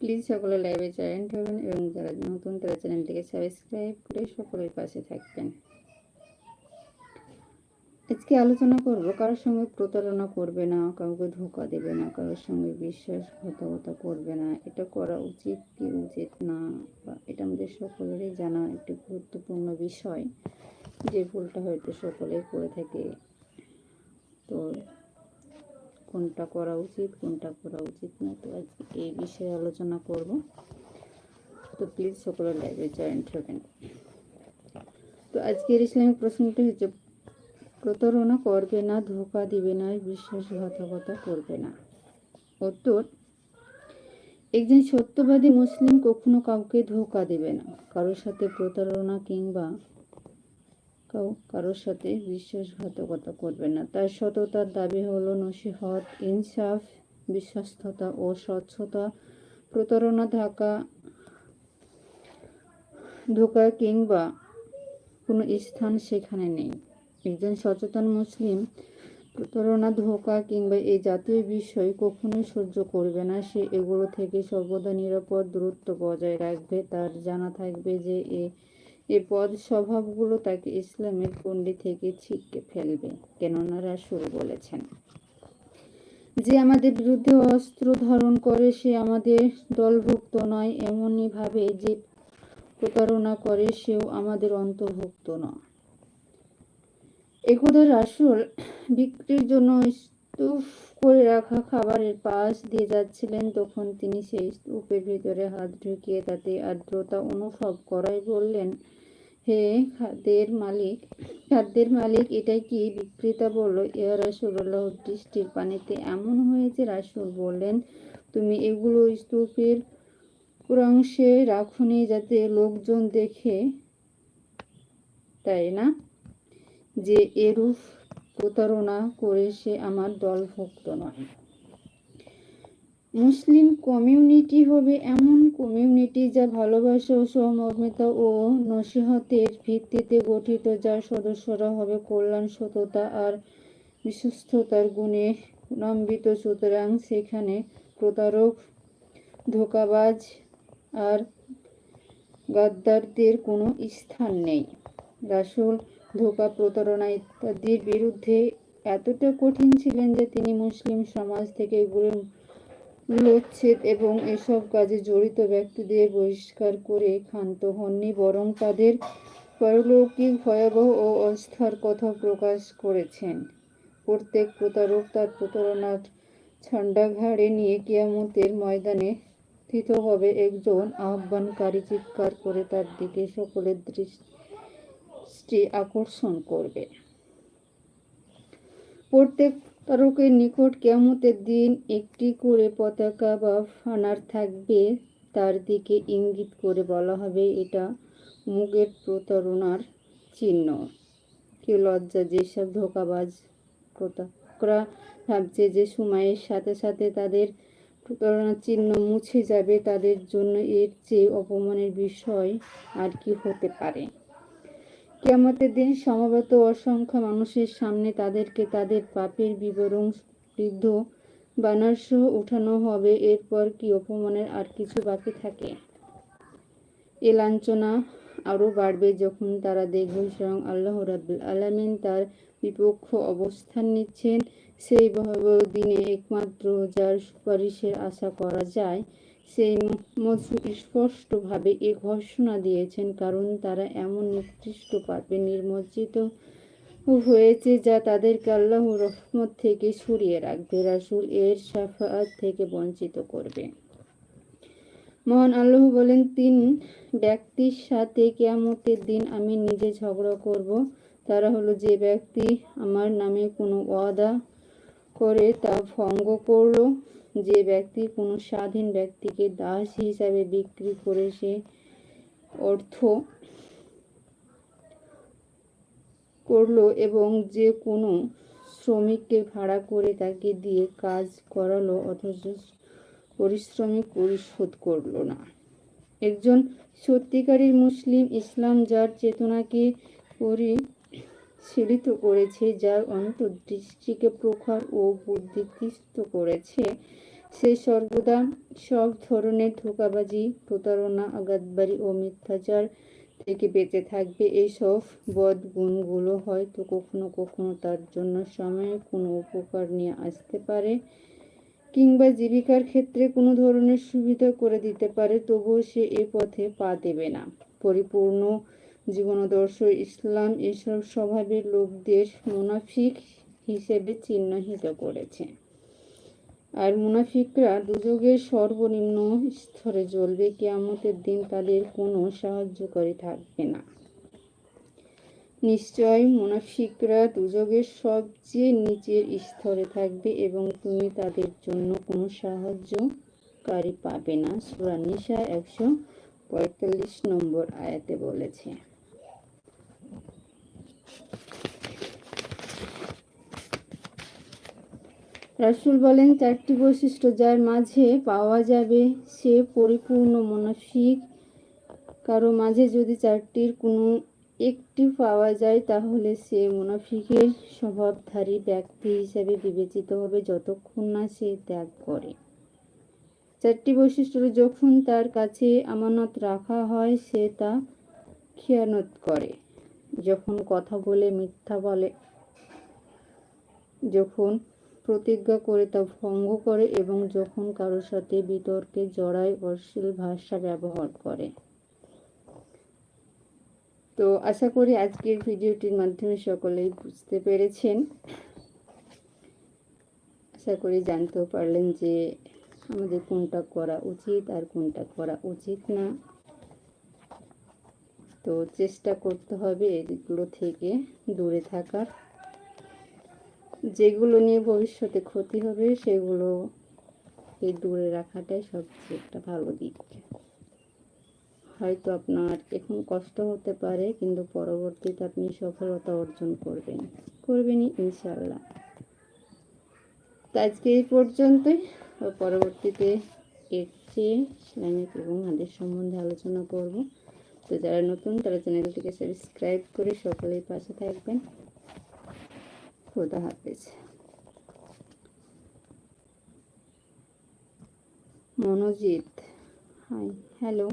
Please সকলে লাইভে joint হবেন এবং যারা নতুন তারা চ্যানেলটিকে সাবস্ক্রাইব করে সকলের পাশে থাকবেন। আজকে আলোচনা করব, কারোর সঙ্গে প্রতারণা করবে না, কাউকে ধোকা দেবে না, কারোর সঙ্গে বিশ্বাসঘাতকতা করবে না, এটা করা উচিত কি উচিত না, বা এটা আমাদের সকলেরই জানা একটি গুরুত্বপূর্ণ বিষয় যে ভুলটা হয়তো সকলেই করে থাকে। তো কোনটা করা উচিত, কোনটা করা উচিত না। তো আজকে এই বিষয়ে আলোচনা করব। তো প্লিজ সকলে লাইভে জয়েন্ট হবেন। তো আজকের ইসলামিক প্রশ্নটি হচ্ছে, প্রতারণা করবে না, ধোকা দিবে না, বিশ্বাসঘাতকতা করবে না। উত্তর, একজন সত্যবাদী মুসলিম কখনো কাউকে ধোকা দেবে না। কারোর সাথে প্রতারণা কিংবা কারোর সাথে বিশ্বাসঘাতকতা করবে না। তার সততার দাবি হলো নসিহত, ইনসাফ, বিশ্বস্ততা ও স্বচ্ছতা। প্রতারণা ধাকা ধোকা কিংবা কোনো স্থান সেখানে নেই। একজন সচেতন মুসলিম প্রতারণা, ধোকা কিংবা এই জাতীয় বিষয় কখনোই সহ্য করবে না। সে এগুলো থেকে সর্বদা নিরাপদ দূরত্ব বজায় রাখবে। তার জানা থাকবে যে এ এই পদ স্বভাবগুলো তাকে ইসলামের পণ্ডি থেকে ছিটকে ফেলবে কেননা রাসুল বলেছেন। যে আমাদের বিরুদ্ধে অস্ত্র ধারণ করে, সে আমাদের দলভুক্ত নয় এমনই ভাবে যে প্রতারণা করে, সেও আমাদের অন্তর্ভুক্ত নয়। একদা রাসুল বিক্রির জন্য স্তূপ করে রাখা খাবারের পাশ দিয়ে যাচ্ছিলেন, তখন তিনি সেই স্তূপের ভিতরে হাত ঢুকিয়ে তাতে আর্দ্রতা অনুভব করাই বললেন হে খাদ্যের মালিক খাদ্যের মালিক এটা কি বিক্রেতা বলল? ইয়া রাসুল্লাহ বৃষ্টির পানিতে এমন হয়েছে, রাসুল বললেন, তুমি এগুলো স্তূপের পুরাংশে রাখুনি যাতে লোকজন দেখে। তাই না? যে এরূপ প্রতারণা করে সে আমার দলভুক্ত নয়। মুসলিম কমিউনিটি হবে এমন কমিউনিটি যা ভালোবাসা ও সহমর্মিতা ও নসিহতের ভিত্তিতে গঠিত, যার সদস্যরা হবে কল্যাণ, সততা আর বিশ্বস্ততার গুণে লম্বিত। সুতরাং সেখানে প্রতারক, ধোকাবাজ আর গাদ্দারদের কোনো স্থান নেই। রাসুল ধোকা, প্রতারণা ইত্যাদির বিরুদ্ধে এতটা কঠিন ছিলেন যে তিনি মুসলিম সমাজ থেকে এগুলো উচ্ছেদ এবং এসব কাজে জড়িত ব্যক্তিদের বহিষ্কার করে ক্ষান্ত হননি, বরং তাদের পারলৌকিক, ভয়াবহ ও অস্থার কথা প্রকাশ করেছেন। প্রত্যেক প্রতারক তার প্রতারণার ছান্ডা ঘাড়ে নিয়ে কিয়ামতের ময়দানে স্থিত হবে। একজন আহ্বানকারী চিৎকার করে তার দিকে সকলের দৃষ্টি আকর্ষণ করবে। প্রত্যেক তারকের নিকট কেমতের দিন একটি করে পতাকা বা ফানার থাকবে, তার দিকে ইঙ্গিত করে বলা হবে এটা মুগের প্রতারণার চিহ্ন। কি লজ্জা, যেসব ধোকাবাজ প্রতারকরা ভাবছে যে সময়ের সাথে সাথে তাদের প্রতারণার চিহ্ন মুছে যাবে, তাদের জন্য এর চেয়ে অপমানের বিষয় আর কি হতে পারে? কেমতের দিন সমবেত অসংখ্য মানুষের সামনে তাদেরকে তাদের পাপের বিবরণ বৃদ্ধ বানারসহ উঠানো হবে। এরপর কি অপমানের আর কিছু বাকি থাকে? এ লাঞ্ছনা আরও বাড়বে যখন তারা দেখবে স্বয়ং আল্লাহ রাবুল আলমিন তার বিপক্ষ অবস্থান নিচ্ছেন। সেই দিনে একমাত্র যার সুপারিশের আশা করা যায় সেই মজু স্পষ্টভাবে এ ঘোষণা দিয়েছেন, কারণ তারা এমন নিকৃষ্ট পাপে নির্মজ্জিত হয়েছে যা তাদেরকে আল্লাহ রহমত থেকে সরিয়ে রাখবে, রাসুল এর সাফাত থেকে বঞ্চিত করবে। মহান আল্লাহ বলেন, তিন ব্যক্তির সাথে কেয়ামতের দিন আমি নিজে ঝগড়া করব, তারা হলো যে ব্যক্তি আমার নামে কোনো ওয়াদা করে তা ভঙ্গ করল যে ব্যক্তি কোনো স্বাধীন ব্যক্তিকে দাস হিসাবে বিক্রি করে সে অর্থ করল এবং যে কোনো শ্রমিককে ভাড়া করে তাকে দিয়ে কাজ করালো অথচ পরিশ্রমিক পরিশোধ করল না। একজন সত্যিকারী মুসলিম ইসলাম যার চেতনাকে পরিশীলিত করেছে, যার অন্তর্দৃষ্টিকে প্রখর ও বুদ্ধিদৃষ্ট করেছে সে সর্বদা সব ধরনের ধোকাবাজি, প্রতারণা আঘাতবাড়ি ও মিথ্যাচার থেকে বেঁচে থাকবে। এইসব বদ গুণগুলো হয়তো কখনো কখনো তার জন্য সময়ে কোনো উপকার নিয়ে আসতে পারে কিংবা জীবিকার ক্ষেত্রে কোনো ধরনের সুবিধা করে দিতে পারে, তবুও সে এ পথে পা দেবে না। পরিপূর্ণ জীবনাদর্শ ইসলাম এসব স্বভাবের লোকদের মুনাফিক হিসেবে চিহ্নিত করেছে। আর মুনাফিকরা দুযোগের সর্বনিম্ন স্তরে জ্বলবে, কেয়ামতের দিন তাদের কোনো সাহায্যকারী থাকবে না। নিশ্চয় মুনাফিকরা দুযোগের সবচেয়ে নিচের স্তরে থাকবে এবং তুমি তাদের জন্য কোনো সাহায্যকারী পাবে না। সূরা নিসা একশো পঁয়তাল্লিশ নম্বর আয়াতে বলেছে। রাসূল বলেন, চারটি বৈশিষ্ট্য যার মাঝে পাওয়া যাবে, সে পরিপূর্ণ মুনাফিক কারও মাঝে যদি চারটির কোনো একটি পাওয়া যায়, তাহলে সে মুনাফিকের স্বভাবধারী ব্যক্তি হিসেবে বিবেচিত হবে যতক্ষণ না সে ত্যাগ করে। চারটি বৈশিষ্ট্য যখন তার কাছে আমানত রাখা হয়, সে তা খেয়ানত করে। যখন কথা বলে, মিথ্যা বলে। যখন প্রতিজ্ঞা করে তা ভঙ্গ করে এবং যখন কারোর সাথে বিতর্কে জড়ায়, অশ্লীল ভাষা ব্যবহার করে। তো আশা করি আজকের ভিডিওটির মাধ্যমে সকলেই বুঝতে পেরেছেন। আশা করি জানতেও পারলেন যে আমাদের কোনটা করা উচিত আর কোনটা করা উচিত না। তো চেষ্টা করতে হবে এগুলো থেকে দূরে থাকার। যেগুলো নিয়ে ভবিষ্যতে ক্ষতি হবে, সেগুলো এই দূরে রাখাটাই সবচেয়ে একটা ভালো দিক। হয়তো আপনার এখন কষ্ট হতে পারে, কিন্তু পরবর্তীতে আপনি সফলতা অর্জন করবেন। করবেনই ইনশাল্লাহ আজকে এই পর্যন্তই। পরবর্তীতে এর চেয়ে ইসলামিক এবং হাদিস সম্বন্ধে আলোচনা করব। তো যারা নতুন, তারা চ্যানেলটিকে সাবস্ক্রাইব করে সকলেই পাশে থাকবেন। খোদা হাফেজ মনোজিৎ হাই হ্যালো